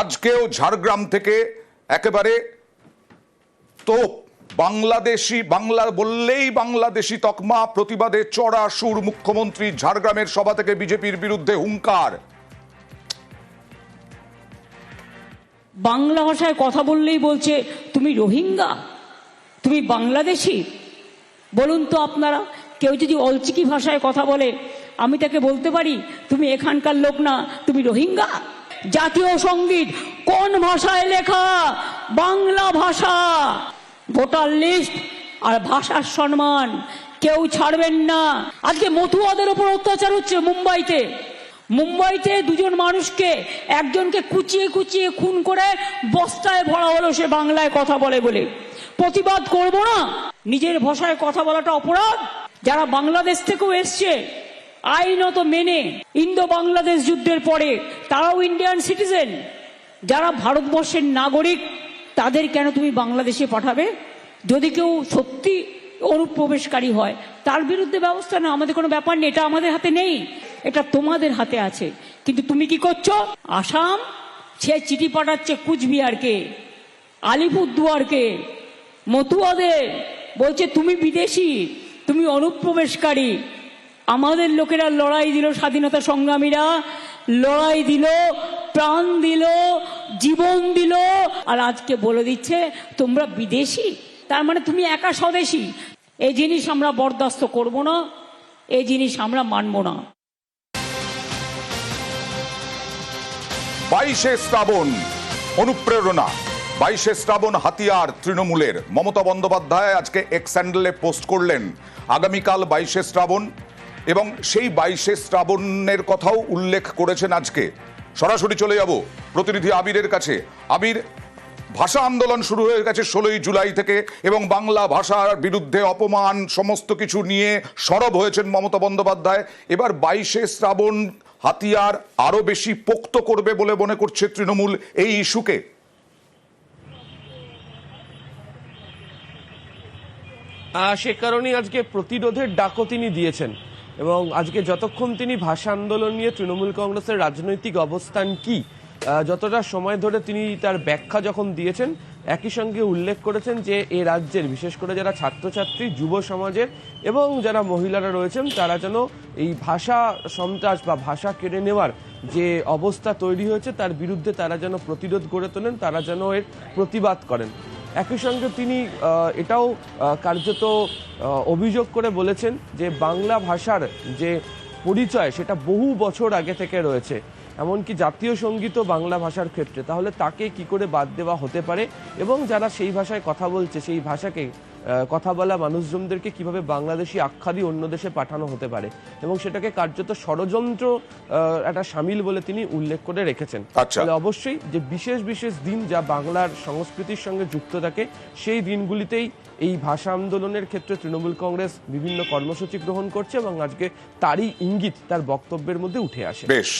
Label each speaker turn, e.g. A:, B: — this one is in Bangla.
A: আজকেও ঝাড়গ্রাম থেকে একেবারে তোপ বাংলাদেশি, বাংলা বললেই বাংলাদেশি তকমা প্রতিবাদে চড়া সুর মুখ্যমন্ত্রী ঝাড়গ্রামের সভা থেকে বিজেপির বিরুদ্ধে হুঙ্কার।
B: বাংলা ভাষায় কথা বললেই বলছে, তুমি রোহিঙ্গা? তুমি বাংলাদেশি? বলুন তো আপনারা, কেউ যদি অলচিকি ভাষায় কথা বলে, আমি তাকে বলতে পারি, তুমি এখানকার লোক না, তুমি রোহিঙ্গা? জাতীয় সংগীত কোন ভাষায় লেখা? বাংলা ভাষা। ভোটার লিস্ট আর ভাষার সম্মান কেউ ছাড়বেন না। আজকে মথুয়াদের উপর অত্যাচার হচ্ছে মুম্বাইতে। মুম্বাইতে দুজন মানুষকে, একজনকে কুচিয়ে কুচিয়ে খুন করে বস্তায় ভরা হলো সে বাংলায় কথা বলে বলে। প্রতিবাদ করব না? নিজের ভাষায় কথা বলাটা অপরাধ? যারা বাংলাদেশ থেকেও এসছে আইনত মেনে ইন্দো বাংলাদেশ যুদ্ধের পরে তারাও ইন্ডিয়ান সিটিজেন যারা ভারতবর্ষের নাগরিক, তাদের কেন তুমি বাংলাদেশে পাঠাবে? যদি কেউ সত্যি অনুপ্রবেশকারী হয়, তার বিরুদ্ধে ব্যবস্থা না আমাদের কোনো ব্যাপার নেই, এটা আমাদের হাতে নেই, এটা তোমাদের হাতে আছে। কিন্তু তুমি কি করছ? আসাম, সে চিঠি পাঠাচ্ছে কুচবিহারকে, আলিপুরদুয়ারকে, মতুয়াদের, বলছে তুমি বিদেশি, তুমি অনুপ্রবেশকারী। আমাদের লোকেরা লড়াই দিল স্বাধীনতা সংগ্রামীরা, লড়াই দিল, প্রাণ দিল, জীবন দিল। আর আজকে বলে দিচ্ছে, তোমরা বিদেশি? তার মানে তুমি একা স্বদেশী? এই জিনিস আমরা বরদাস্ত করব না এই জিনিস আমরা মানব না।
A: বাইশে শ্রাবণ, অনুপ্রেরণা। বাইশে শ্রাবণ, হাতিয়ার তৃণমূলের। মমতা বন্দ্যোপাধ্যায় আজকে এক্স স্যান্ডেলে পোস্ট করলেন। আগামীকাল বাইশে শ্রাবণ এবং সেই বাইশে শ্রাবণের কথাও উল্লেখ করেছেন আজকে। সরাসরি চলে যাব প্রতিনিধি আবিরের কাছে। আবির, ভাষা আন্দোলন শুরু হয়ে গেছে ষোলোই জুলাই থেকে এবং বাংলা ভাষার বিরুদ্ধে অপমান, সমস্ত কিছু নিয়ে সরব হয়েছেন মমতা বন্দ্যোপাধ্যায়। এবার বাইশে শ্রাবণ হাতিয়ার আরও বেশি পোক্ত করবে বলে মনে করছে তৃণমূল এই ইস্যুকে।
C: সে কারণেই আজকে প্রতিরোধের ডাকও তিনি দিয়েছেন। এবং আজকে যতক্ষণ তিনি ভাষা আন্দোলন নিয়ে তৃণমূল কংগ্রেসের রাজনৈতিক অবস্থান কি যতটা সময় ধরে তিনি তার ব্যাখ্যা যখন দিয়েছেন, একই সঙ্গে উল্লেখ করেছেন যে এ রাজ্যের, বিশেষ করে যারা ছাত্রছাত্রী, যুব সমাজের এবং যারা মহিলারা রয়েছেন, তারা যেন এই ভাষা সন্ত্রাস বা ভাষা কেড়ে নেওয়ার যে অবস্থা তৈরি হয়েছে, তার বিরুদ্ধে তারা যেন প্রতিরোধ গড়ে তোলেন, তারা যেন এর প্রতিবাদ করেন। একই সঙ্গে তিনি এটাও কার্যত অভিযোগ করে বলেছেন যে বাংলা ভাষার যে পরিচয়, সেটা বহু বছর আগে থেকে রয়েছে। এমনকি জাতীয় সঙ্গীতও বাংলা ভাষার ক্ষেত্রে। তাহলে তাকে কি করে বাদ দেওয়া হতে পারে? এবং যারা সেই ভাষায় কথা বলছে, সেই ভাষাকে কথা বলা মানুষজনদেরকে কীভাবে বাংলাদেশি আখ্যা দিয়ে অন্য দেশে পাঠানো হতে পারে এবং সেটাকে কার্যত ষড়যন্ত্র একটা সামিল বলে তিনি উল্লেখ করে রেখেছেন।
A: আচ্ছা।
C: তাহলে অবশ্যই যে বিশেষ বিশেষ দিন যা বাংলার সংস্কৃতির সঙ্গে যুক্ত থাকে সেই দিনগুলিতেই এই ভাষা আন্দোলনের ক্ষেত্রে তৃণমূল কংগ্রেস বিভিন্ন কর্মসূচি গ্রহণ করছে এবং আজকে তারই ইঙ্গিত তার বক্তব্যের মধ্যে উঠে আসে।
A: বেশ।